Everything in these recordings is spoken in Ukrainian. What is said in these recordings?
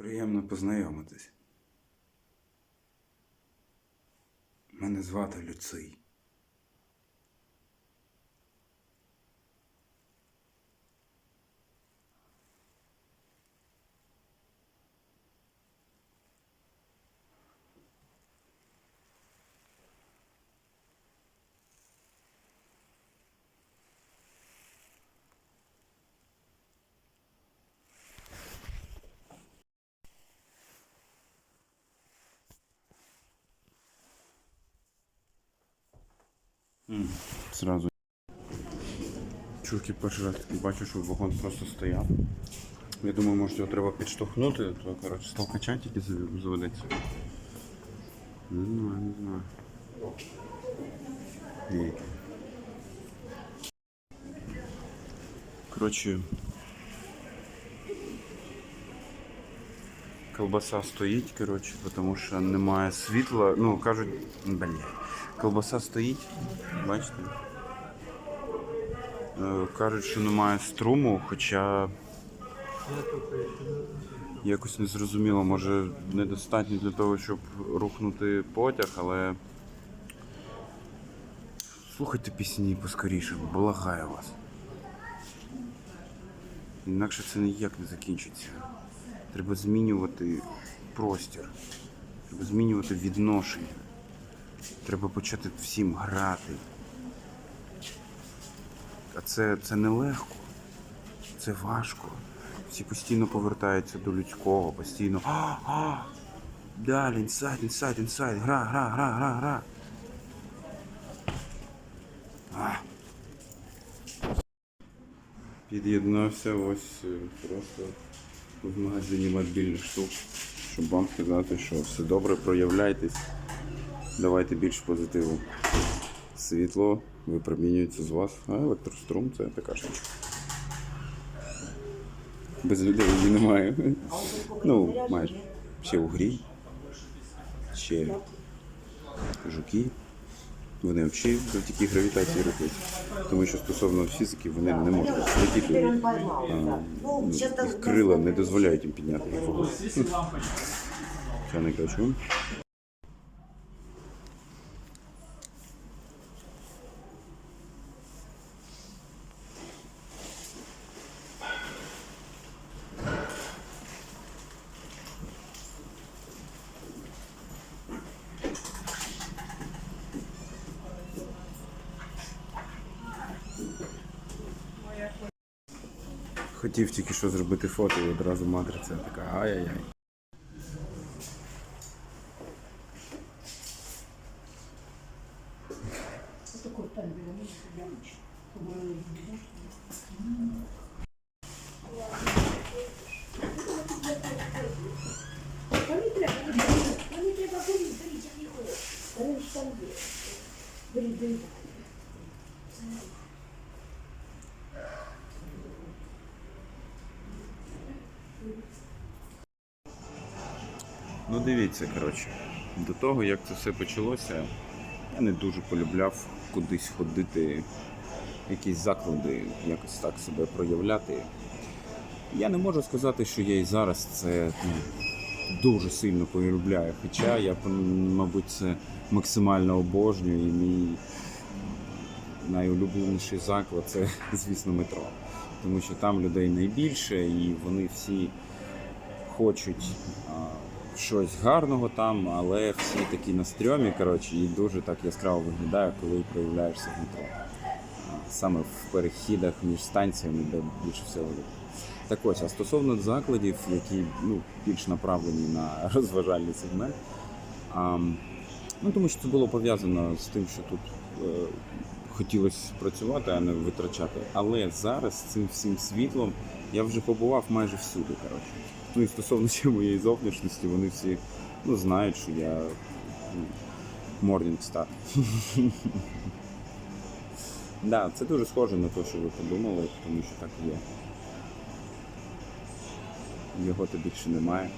Приємно познайомитись. Мене звати Люций. Сразу. Чурки перший раз таки бачу, що вагон просто стояв. Я думаю, може його треба підштовхнути, то коротше столкача тільки зав- заведеться. Не знаю, не знаю. Коротше. Колбаса стоїть, коротше, тому що немає світла. Ну, кажуть, блін. Колбаса стоїть, бачите? Е, Кажуть, що немає струму, хоча якось не зрозуміло, може недостатньо для того, щоб рухнути потяг, але слухайте пісні поскоріше, благаю вас. Інакше це ніяк не закінчиться. Треба змінювати простір, треба змінювати відношення. Треба почати всім грати. А це, це нелегко, це важко. Всі постійно повертаються до людського, постійно. А, а! Далі, інсайд, інсайд, інсайд, гра, гра, гра, гра, гра. А. Під'єднався ось е, просто в магазині мобільних штук, щоб вам сказати, що все добре, проявляйтесь. Давайте більше позитиву. Світло випромінюється з вас, а електрострум це така штучка. Без людей її немає. Ну, майже. Ще угрі, ще жуки. Вони взагалі завдяки гравітації рухаються. Тому що стосовно фізики вони не можуть летіти. А, ну, їх крила не дозволяють їм підняти їх. Я. Хотів тільки що зробити фото і одразу матриця така ай-яй-яй. Беріть. Беріть, Ну дивіться, коротше, до того як це все почалося, я не дуже полюбляв кудись ходити, якісь заклади, якось так себе проявляти. Я не можу сказати, що я і зараз це ну, дуже сильно полюбляю. Хоча я, мабуть, це максимально обожнюю і мій найулюбленіший заклад це, звісно, метро. Тому що там людей найбільше і вони всі хочуть щось гарного там, але всі такі на стрьомі, коротше, і дуже так яскраво виглядає, коли проявляєшся в метро. Саме в перехідах між станціями, де більше всього. Так ось, а стосовно закладів, які ну, більш направлені на розважальний сегмент, а, ну, тому що це було пов'язано з тим, що тут е, хотілося працювати, а не витрачати. Але зараз цим всім світлом я вже побував майже всюди. Коротше. Ну і стосовно ще моєї зовнішності, вони всі ну, знають, що я ну, Morning Star. Да, це дуже схоже на те, що ви подумали, тому що так є. Його то більше немає.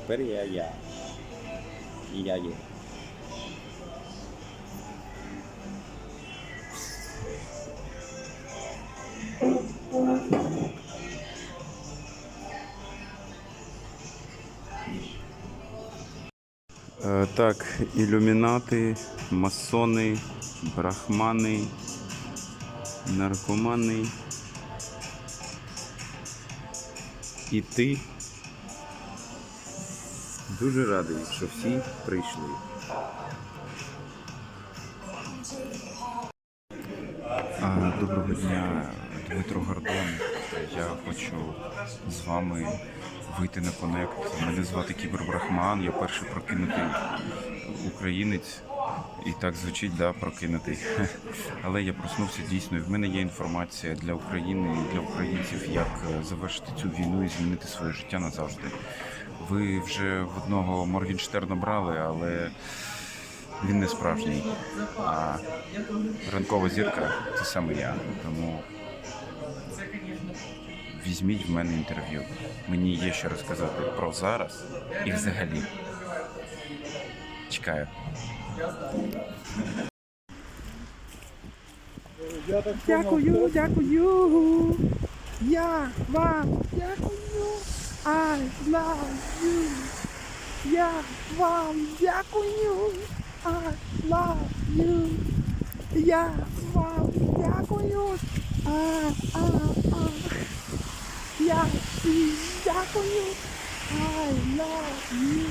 Тепер я я. І я є. Так, ілюмінати, масони, брахмани, наркомани. І ти. Дуже радий, що всі прийшли. Доброго дня, Дмитро Гордон. Я хочу з вами вийти на конект. Мене звати Кібер Брахман, я перший прокинутий українець. І так звучить, да, прокинутий. Але я проснувся дійсно. І в мене є інформація для України і для українців, як е, завершити цю війну і змінити своє життя назавжди. Ви вже в одного Моргенштерна брали, але він не справжній. А ранкова зірка це саме я. Тому візьміть в мене інтерв'ю. Мені є що розказати про зараз і взагалі. Чекаю. Дякую, дякую. Я вам дякую. I love you. Я вам дякую. I love you. Я вам дякую. А, а, а. Я дякую. I love you.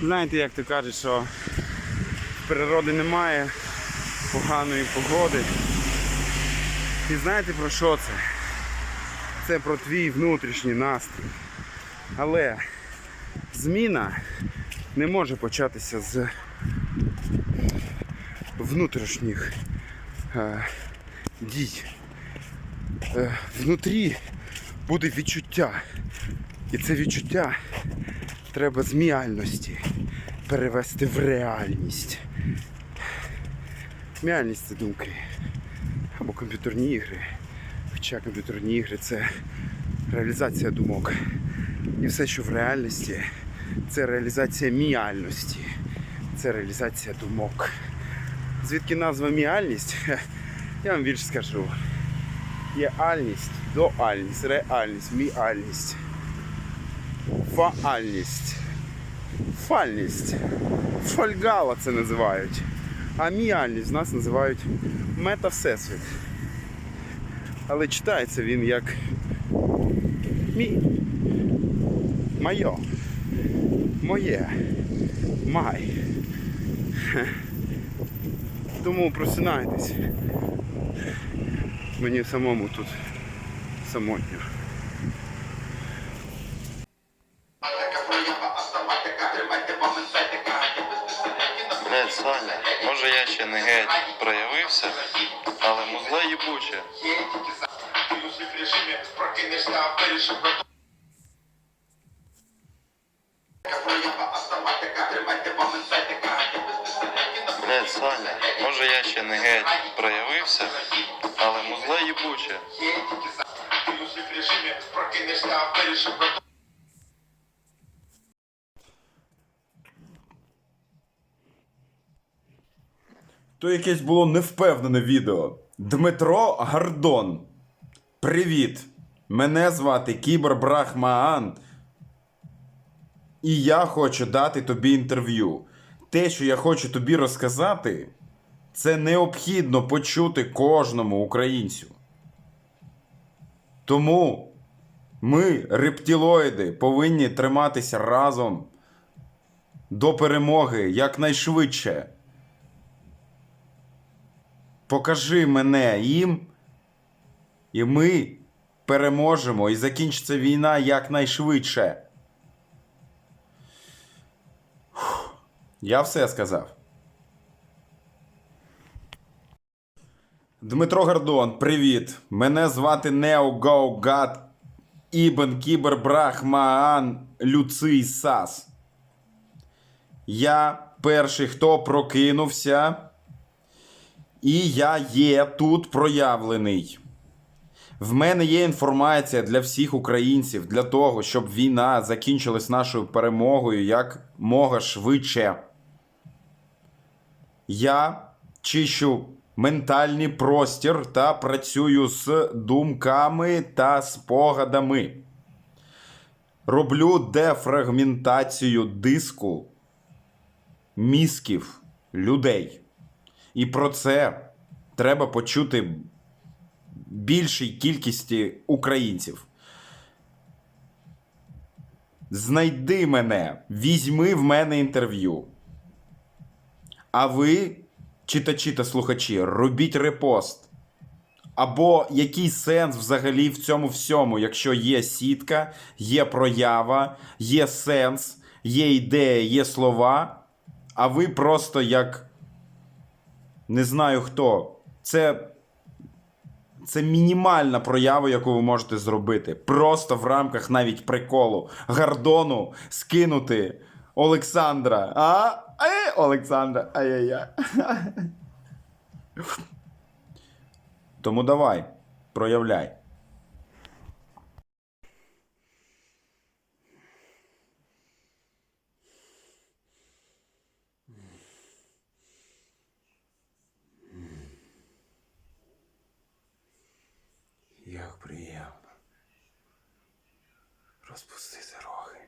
Знаєте, як то кажуть, що природи немає поганої погоди. І знаєте про що це? Це про твій внутрішній настрій. Але зміна не може початися з внутрішніх е, дій. Е, внутрі буде відчуття. І це відчуття треба з міальності перевести в реальність. Міальність це думки. Або комп'ютерні ігри. Хоча комп'ютерні ігри це реалізація думок. І все, що в реальності, це реалізація міальності. Це реалізація думок. Звідки назва міальність? Я вам більше скажу. Є альність, доальність, реальність, міальність фаальність. Фальність. Фольгала це називають. А міальність в нас називають метавсесвіт. Але читається він як мій. Майо. Моє. Май. Тому просинайтесь. Мені самому тут самотньо. Блять, Саня, може я ще не геть проявився, але музла їбуче. в режимі прокинешся, а вирішив Блять, Саня, може я ще не геть проявився, але музла їбуче. То якесь було невпевнене відео. Дмитро Гордон. Привіт! Мене звати Кібер Брахмаан. І я хочу дати тобі інтерв'ю. Те, що я хочу тобі розказати, це необхідно почути кожному українцю. Тому ми, рептилоїди, повинні триматися разом до перемоги якнайшвидше. Покажи мене їм, і ми переможемо і закінчиться війна якнайшвидше. Я все сказав. Дмитро Гордон, привіт. Мене звати Нео Гоугат Ібн Кібер Брахмаан Люций Сас. Я перший, хто прокинувся. І я є тут проявлений. В мене є інформація для всіх українців для того, щоб війна закінчилась нашою перемогою як швидше. Я чищу ментальний простір та працюю з думками та спогадами. Роблю дефрагментацію диску мізків людей. І про це треба почути більшій кількості українців. Знайди мене, візьми в мене інтерв'ю. А ви, читачі та слухачі, робіть репост. Або який сенс взагалі в цьому всьому, якщо є сітка, є проява, є сенс, є ідея, є слова, а ви просто як не знаю хто. Це, це мінімальна проява, яку ви можете зробити. Просто в рамках навіть приколу. Гордону скинути Олександра. А? Олександра. Ай-яй-яй. Тому давай, проявляй. Як приємно. Розпустити роги.